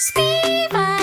Steve.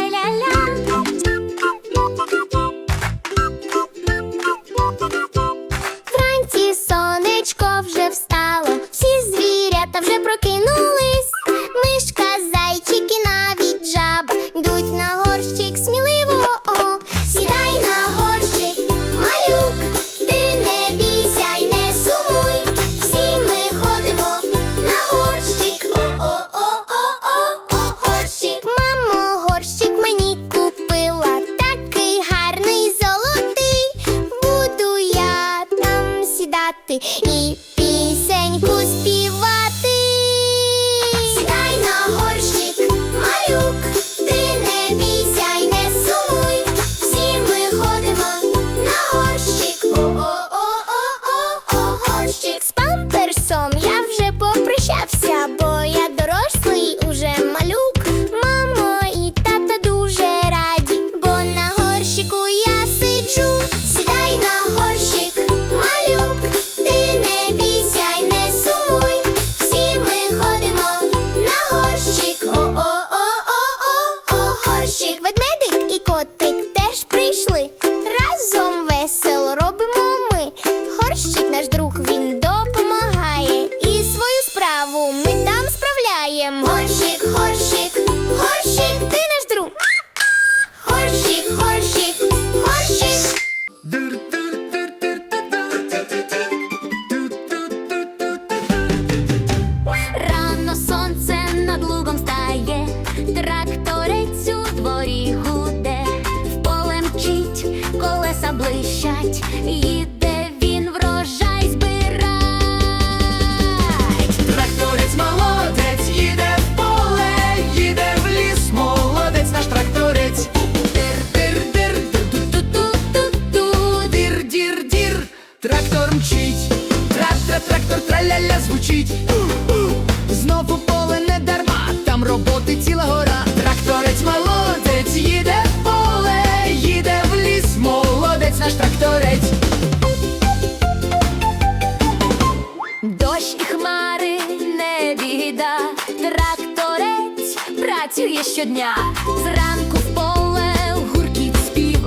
щодня, зранку в поле гуркіт спів,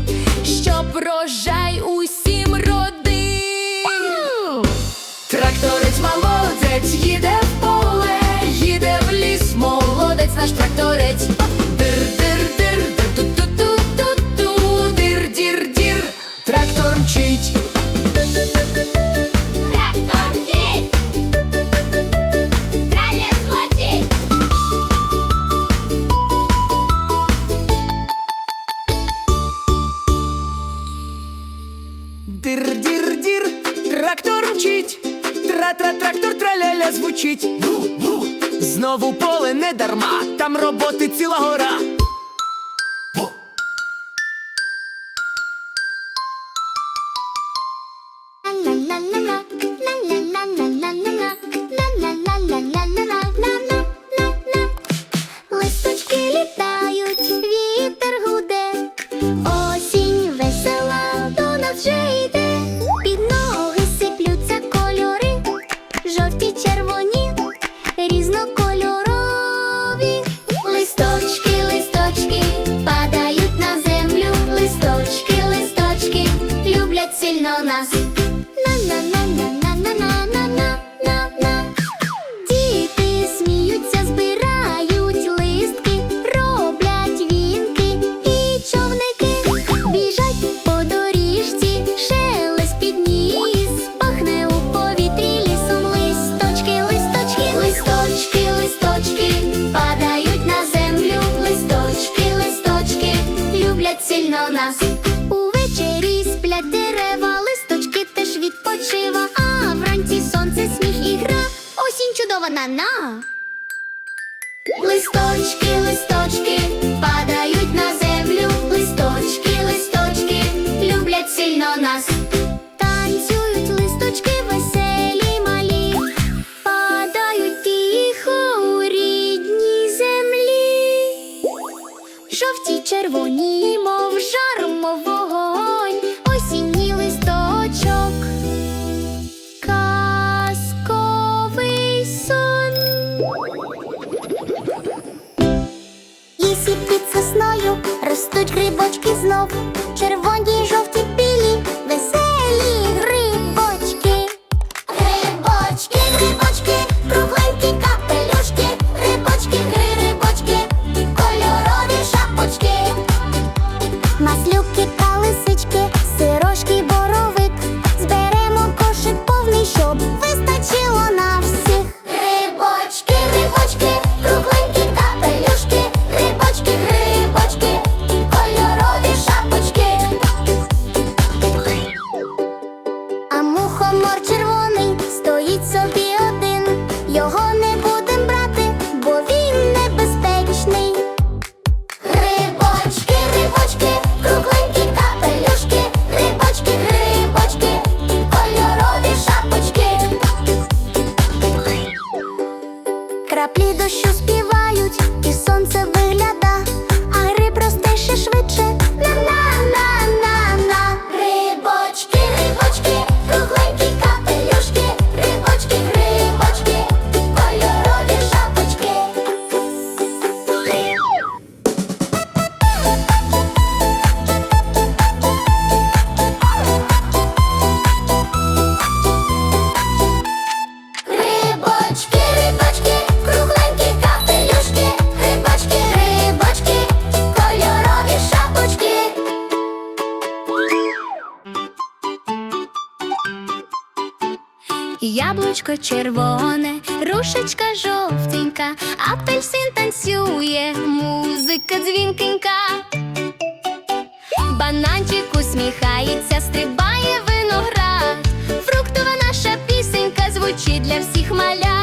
щоб рожай усім роди, Тракторець молодець, їде в поле, їде в ліс, молодець наш тракторець. Дір-дір-дір, трактор мчить, тра-тра-трактор траляля звучить. Ву-ву, Знову поле не дарма, там роботи ціла гора. Листочки літають, вітер гуде. más. На на листочки, листочки. Ростуть грибочки знов. Червоні, Яблучко червоне, рушечка жовтенька, апельсин танцює, музика дзвінкенька. Бананчик усміхається, стрибає виноград. Фруктова наша пісенька звучить для всіх малят.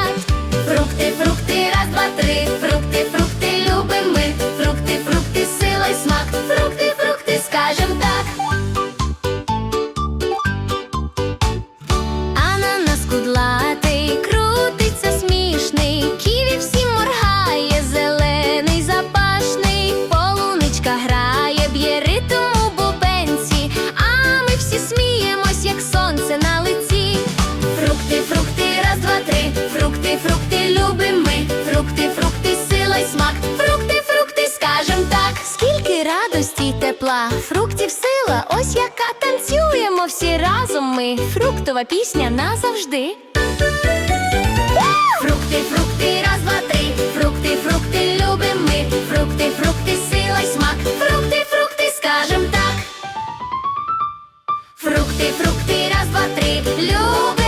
Тепла, фруктів сила, ось яка танцюємо всі разом ми. Фруктова пісня назавжди. Фрукти, фрукти, раз, два, три. Фрукти, фрукти, любим ми. Фрукти, фрукти, сила й смак. Фрукти, фрукти, скажем так. Фрукти, фрукти, раз, два, три. Любим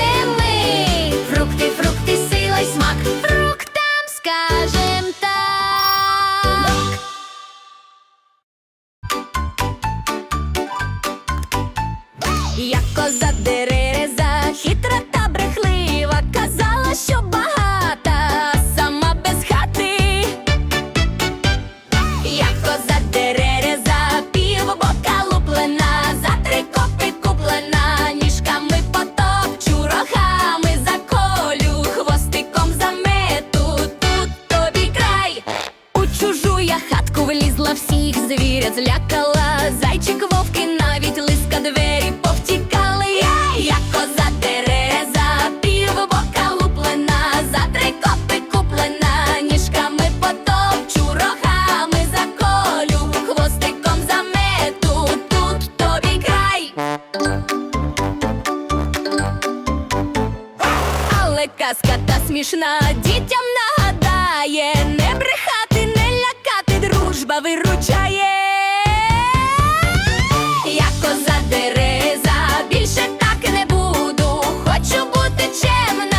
хатку всіх звірят злякала. Зайчик вовки навіть лиска двері повтікали. Я, я коза Тереза, пів бока луплена, за три копи куплена, ніжками потопчу, рогами заколю, хвостиком замету, тут тобі край. Але казка та смішна дітям нагадає не брехати, дружба виручає. Я коза дереза, більше так не буду. Хочу бути чемна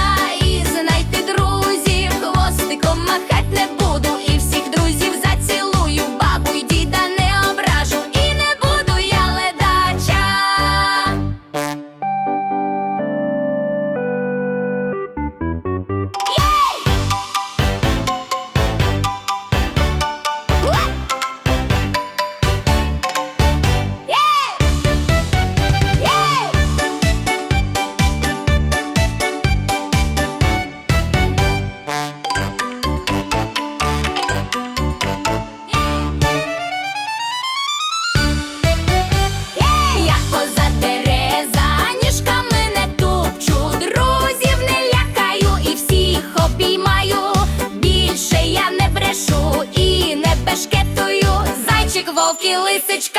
Поки лисичка.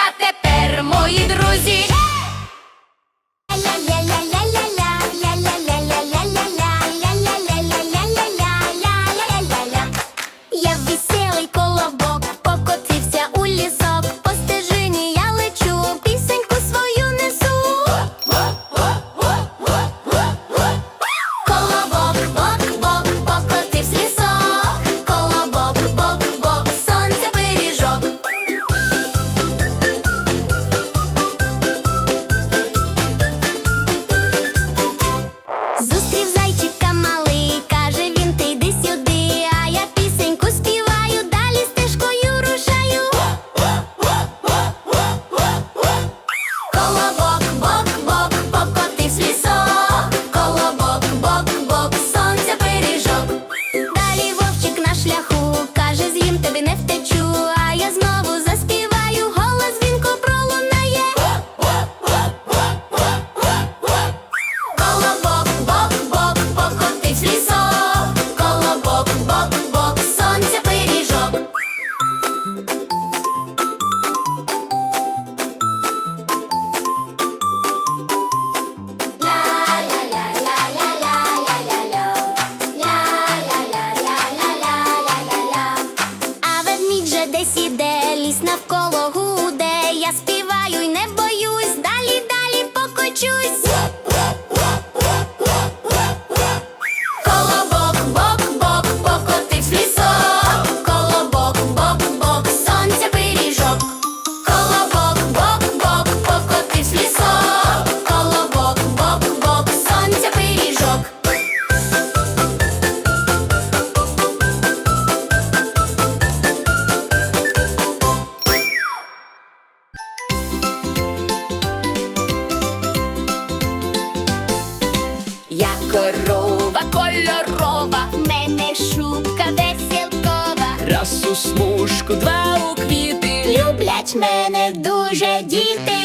смужку, два у квіти люблять мене дуже діти.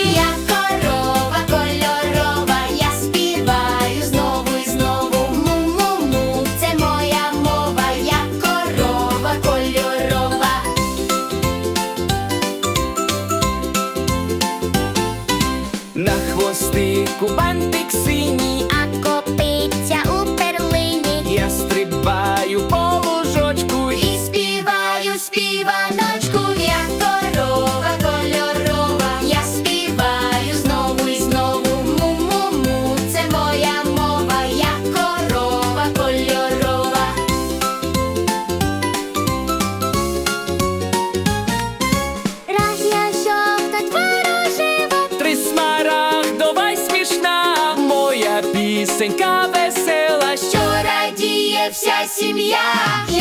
yeah.